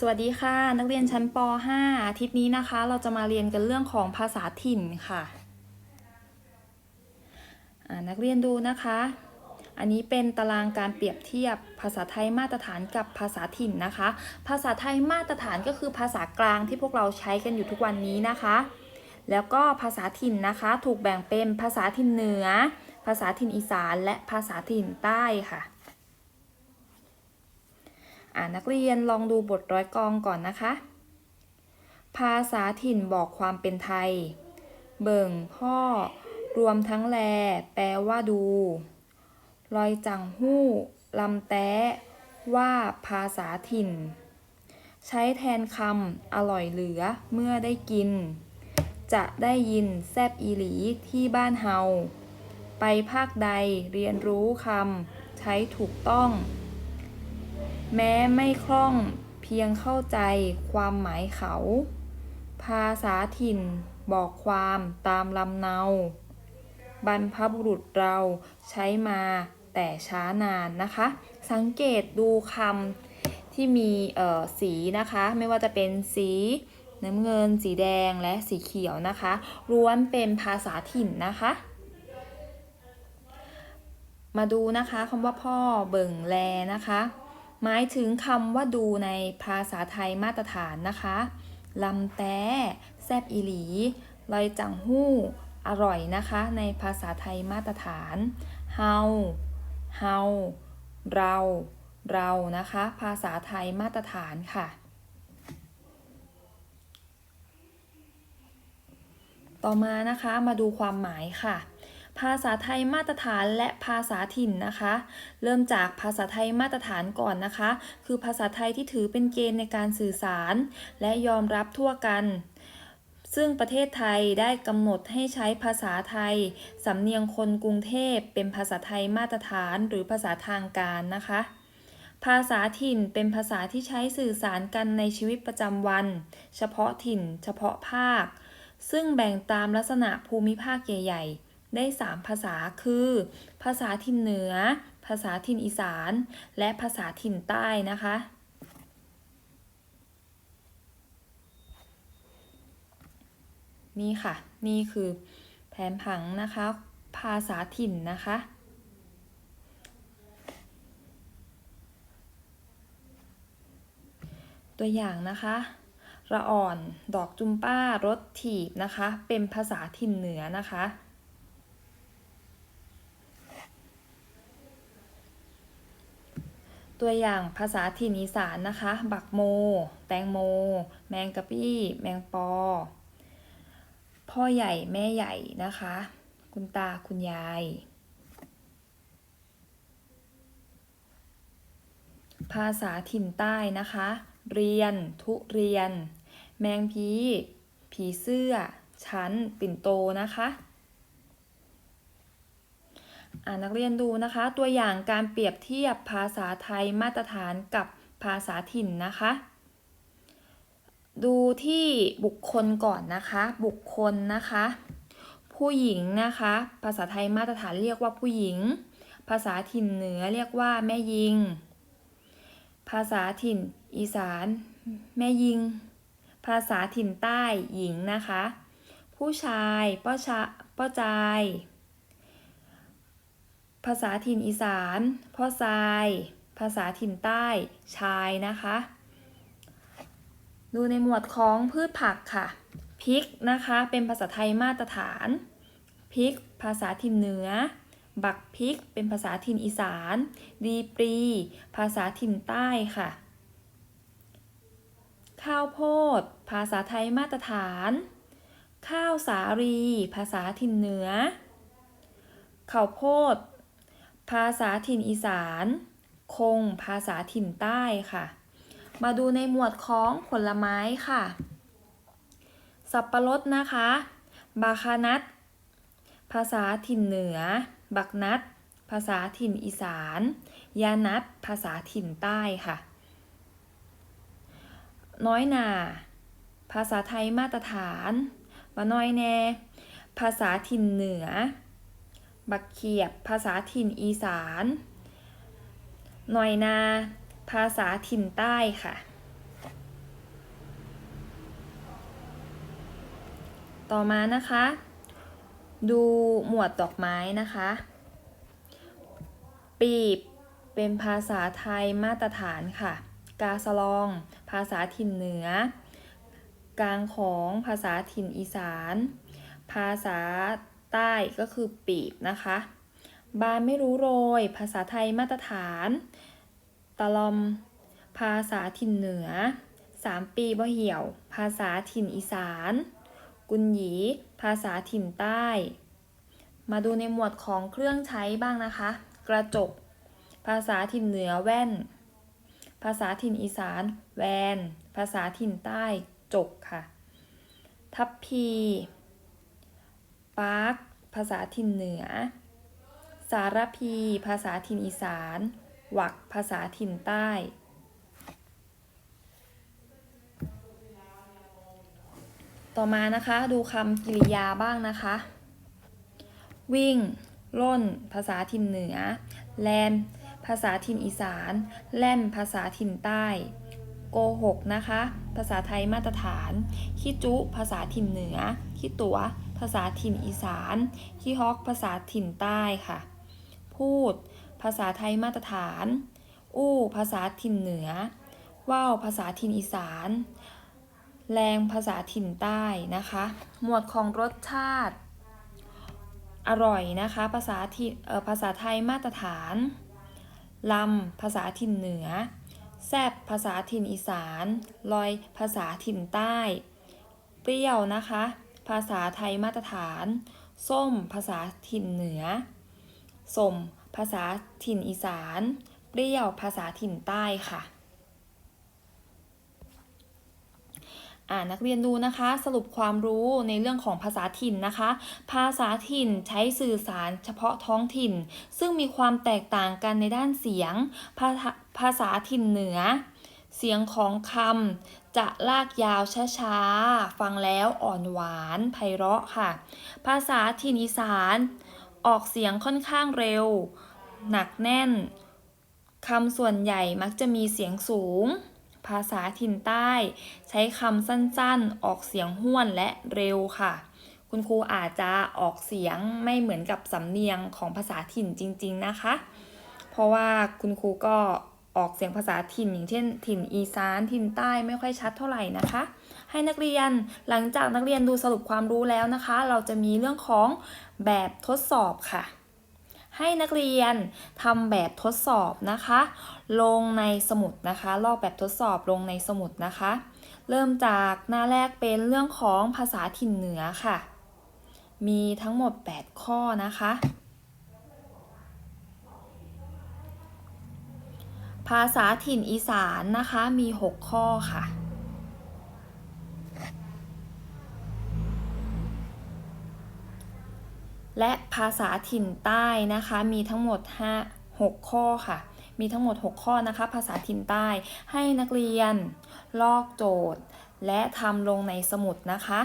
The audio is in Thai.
สวัสดีค่ะ นักเรียนชั้นป .5 อาทิตย์นี้นะคะ เราจะมาเรียนกันเรื่องของภาษาถิ่นค่ะ นักเรียนดูนะคะ อันนี้เป็นตารางการเปรียบเทียบภาษาไทยมาตรฐานกับภาษาถิ่นนะคะ ภาษาไทยมาตรฐานก็คือภาษากลางที่พวกเราใช้กันอยู่ทุกวันนี้นะคะ แล้วก็ภาษาถิ่นนะคะ ถูกแบ่งเป็นภาษาถิ่นเหนือ ภาษาถิ่นอีสาน และภาษาถิ่นใต้ค่ะ อ่านักเรียนลองดูบทร้อยกองก่อนนะคะ ภาษาถิ่นบอกความเป็นไทย เบิ่งพ่อ รวมทั้งแล แปลว่าดู ลอยจังหู้ลำแต้ ว่าภาษาถิ่น ใช้แทนคำอร่อยเหลือเมื่อได้กิน จะได้ยินแซบอีหลีที่บ้านเฮา ไปภาคใดเรียนรู้คำใช้ถูกต้อง แม้ไม่คล่องเพียงเข้าใจความหมายเขา ภาษาถิ่นบอกความตามลำเนา บรรพบุรุษเราใช้มาแต่ช้านานนะคะ สังเกตดูคำที่มีเอ่อสีนะคะ ไม่ว่าจะเป็นสีน้ำเงิน สีแดงและสีเขียวนะคะล้วนเป็นภาษาถิ่นนะคะ มาดูนะคะคำว่าพ่อเบิ่งแลนะคะ หมายถึงคำว่าดูในภาษาไทยมาตรฐานนะคะลำแต้แซบอีหลี ลอยจังหู้ อร่อยนะคะ ในภาษาไทยมาตรฐานเฮาเฮาเรา เรานะคะ ภาษาไทยมาตรฐานค่ะ ต่อมานะคะมาดูความหมายค่ะ ภาษาไทยมาตรฐานและภาษาถิ่นนะคะ เริ่มจากภาษาไทยมาตรฐานก่อนนะคะ คือภาษาไทยที่ถือเป็นเกณฑ์ในการสื่อสาร และยอมรับทั่วกัน ซึ่งประเทศไทยได้กำหนดให้ใช้ภาษาไทย สำเนียงคนกรุงเทพเป็นภาษาไทยมาตรฐานหรือภาษาทางการนะคะภาษาถิ่นเป็นภาษาที่ใช้สื่อสารกันในชีวิตประจำวัน เฉพาะถิ่น เฉพาะภาค ซึ่งแบ่งตามลักษณะภูมิภาคใหญ่ๆ ได้ 3 ภาษาคือ ภาษาถิ่นเหนือ ภาษาถิ่นอีสาน และภาษาถิ่นใต้นะคะ นี่ค่ะ นี่คือแผนผังนะคะ ภาษาถิ่นนะคะตัวอย่างนะคะ ระอ่อน ดอกจุมป้ารถถีบนะคะ เป็นภาษาถิ่นเหนือนะคะ ตัวอย่างภาษาถิ่นอีสานนะคะ บักโม แตงโม แมงกะปี้ แมงปอ พ่อใหญ่แม่ใหญ่นะคะ คุณตาคุณยาย ภาษาถิ่นใต้นะคะ เรียน ทุเรียน แมงพีผีเสื้อ ชั้น ปิ่นโตนะคะ นักเรียนดูนะคะ ตัวอย่างการเปรียบเทียบภาษาไทยมาตรฐานกับภาษาถิ่นนะคะ ดูที่บุคคลก่อนนะคะ บุคคลนะคะ ผู้หญิงนะคะ ภาษาไทยมาตรฐานเรียกว่าผู้หญิง ภาษาถิ่นเหนือเรียกว่าแม่ยิง ภาษาถิ่นอีสานแม่ยิง ภาษาถิ่นใต้หญิงนะคะ ผู้ชายป้าชาป้าจาย ภาษาถิ่นอีสานพ่อทราย ภาษาถิ่นใต้ชายนะคะ ดูในหมวดของพืชผักค่ะพริกนะคะเป็นภาษาไทยมาตรฐานพริก ภาษาถิ่นเหนือ บักพริก เป็นภาษาถิ่นอีสาน ดีปรี ภาษาถิ่นใต้ค่ะ ข้าวโพด ภาษาไทยมาตรฐาน ข้าวสาลีภาษาถิ่นเหนือข้าวโพด ภาษาถิ่นอีสาน คง ภาษาถิ่นใต้ค่ะ มาดูในหมวดของผลไม้ค่ะ สับปะรดนะคะ บาคานัทภาษาถิ่นเหนือ บักนัด ภาษาถิ่นอีสาน ยานัด ภาษาถิ่นใต้ค่ะ น้อยนา ภาษาไทยมาตรฐานบาน้อยแน ภาษาถิ่นเหนือ บักเขียบ ภาษาถิ่นอีสานหน่อยนา ภาษาถิ่นใต้ค่ะ ต่อมานะคะ ดูหมวดดอกไม้นะคะ ปีบ เป็นภาษาไทยมาตรฐานค่ะ กาสลอง ภาษาถิ่นเหนือ กลางของ ภาษาถิ่นอีสาน ภาษา ใต้ก็คือปีบนะคะ บานไม่รู้โรย ภาษาไทยมาตรฐาน ตะลอม ภาษาถิ่นเหนือสามปีบ่เหี่ยว ภาษาถิ่นอีสาน กุนหยี ภาษาถิ่นใต้ มาดูในหมวดของเครื่องใช้บ้างนะคะ กระจก ภาษาถิ่นเหนือแว่น ภาษาถิ่นอีสาน แวน ภาษาถิ่นใต้ จกค่ะ ทัพพี ปาร์คภาษาถิ่นเหนือ สารพี ภาษาถิ่นอีสาน หวัก ภาษาถิ่นใต้ ต่อมานะคะดูคำกริยาบ้างนะคะ วิ่ง ล่น ภาษาถิ่นเหนือ แลน ภาษาถิ่นอีสาน แล่น ภาษาถิ่นใต้โกหกนะคะ ภาษาไทยมาตรฐาน ขี้จุ ภาษาถิ่นเหนือ ขี้ตัว ภาษาถิ่นอีสานขี้ฮอกภาษาถิ่นใต้ค่ะ พูด ภาษาไทยมาตรฐาน อู้ ภาษาถิ่นเหนือ ว่าวภาษาถิ่นอีสาน แรงภาษาถิ่นใต้นะคะ หมวดของรสชาติ อร่อยนะคะ ภาษาถิ่นภาษาไทยมาตรฐานลำภาษาถิ่นเหนือ แซบภาษาถิ่นอีสาน ลอยภาษาถิ่นใต้ เปรี้ยวนะคะ ภาษาไทยมาตรฐาน ส้ม ภาษาถิ่นเหนือ สม ภาษาถิ่นอีสาน เปรี้ยว ภาษาถิ่นใต้ค่ะ อ่านักเรียนดูนะคะ สรุปความรู้ในเรื่องของภาษาถิ่นนะคะ ภาษาถิ่นใช้สื่อสารเฉพาะท้องถิ่น ซึ่งมีความแตกต่างกันในด้านเสียง ภาภาษาถิ่นเหนือ เสียงของคำจะลากยาวช้าๆ ฟังแล้วอ่อนหวานไพเราะค่ะ ภาษาถิ่นอีสาน ออกเสียงค่อนข้างเร็ว หนักแน่นคำส่วนใหญ่มักจะมีเสียงสูง ภาษาถิ่นใต้ ใช้คำสั้นๆ ออกเสียงห้วนและเร็วค่ะ คุณครูอาจจะออกเสียงไม่เหมือนกับสำเนียงของภาษาถิ่นจริง ๆนะคะ เพราะว่าคุณครูก็ ออกเสียงภาษาถิ่น อย่างเช่น ถิ่นอีสานถิ่นใต้ไม่ค่อยชัดเท่าไหร่นะคะ ให้นักเรียนหลังจากนักเรียนดูสรุปความรู้แล้วนะคะ เราจะมีเรื่องของแบบทดสอบค่ะ ให้นักเรียนทำแบบทดสอบนะคะ ลงในสมุดนะคะลอกแบบทดสอบลงในสมุดนะคะ เริ่มจากหน้าแรกเป็นเรื่องของภาษาถิ่นเหนือค่ะ มีทั้งหมด 8 ข้อนะคะ ภาษาถิ่นอีสานนะคะมี 6 ข้อค่ะ และภาษาถิ่นใต้นะคะมีทั้งหมด5 6 ข้อค่ะ มีทั้งหมด 6 ข้อนะคะ ภาษาถิ่นใต้ ให้นักเรียน ลอกโจทย์ และทำลงในสมุดนะคะ